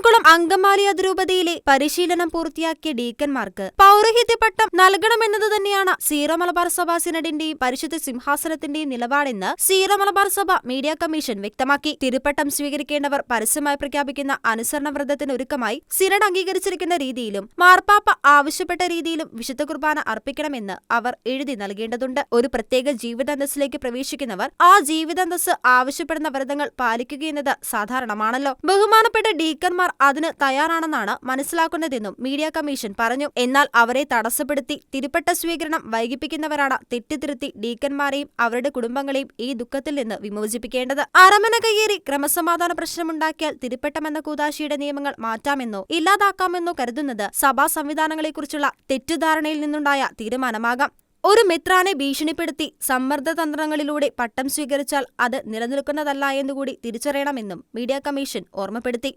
ಕೂಡ അങ്കമാലി അതിരൂപതയിലെ പരിശീലനം പൂർത്തിയാക്കിയ ഡീക്കന്മാർക്ക് പൗരോഹിത്യ പട്ടം നൽകണമെന്നത് തന്നെയാണ് സീറോ മലബാർ സഭ സിനഡിന്റെയും പരിശുദ്ധ സിംഹാസനത്തിന്റെയും നിലപാടെന്ന് സീറോ മലബാർ സഭ മീഡിയ കമ്മീഷൻ വ്യക്തമാക്കി. തിരുപ്പട്ടം സ്വീകരിക്കേണ്ടവർ പരസ്യമായി പ്രഖ്യാപിക്കുന്ന അനുസരണ വ്രതത്തിന് ഒരുക്കമായി സിനഡ് അംഗീകരിച്ചിരിക്കുന്ന രീതിയിലും മാർപ്പാപ്പ ആവശ്യപ്പെട്ട രീതിയിലും വിശുദ്ധ കുർബാന അർപ്പിക്കണമെന്ന് അവർ എഴുതി നൽകേണ്ടതുണ്ട്. ഒരു പ്രത്യേക ജീവിതാന്തസ്സിലേക്ക് പ്രവേശിക്കുന്നവർ ആ ജീവിതാന്തസ് ആവശ്യപ്പെടുന്ന വ്രതങ്ങൾ പാലിക്കുകയെന്നത് സാധാരണമാണല്ലോ. ബഹുമാനപ്പെട്ട ഡീക്കന്മാർ അതിന് തയ്യാറാണെന്നാണ് മനസ്സിലാക്കുന്നതെന്നും മീഡിയ കമ്മീഷൻ പറഞ്ഞു. എന്നാൽ അവരെ തടസ്സപ്പെടുത്തി തിരുപ്പട്ട സ്വീകരണം വൈകിപ്പിക്കുന്നവരാണ് തെറ്റിതിരുത്തി ഡീക്കന്മാരെയും അവരുടെ കുടുംബങ്ങളെയും ഈ ദുഃഖത്തിൽ നിന്ന് വിമോചിപ്പിക്കേണ്ടത്. അരമന കയ്യേറി ക്രമസമാധാന പ്രശ്നമുണ്ടാക്കിയാൽ തിരുപ്പട്ടമെന്ന കൂതാശിയുടെ നിയമങ്ങൾ മാറ്റാമെന്നോ ഇല്ലാതാക്കാമെന്നോ കരുതുന്നത് സഭാ സംവിധാനങ്ങളെക്കുറിച്ചുള്ള തെറ്റിദ്ധാരണയിൽ നിന്നുണ്ടായ തീരുമാനമാകാം. ഒരു മിത്രാനെ ഭീഷണിപ്പെടുത്തി സമ്മർദ്ദ തന്ത്രങ്ങളിലൂടെ പട്ടം സ്വീകരിച്ചാൽ അത് നിലനിൽക്കുന്നതല്ല എന്നുകൂടി തിരിച്ചറിയണമെന്നും മീഡിയ കമ്മീഷൻ ഓർമ്മപ്പെടുത്തി.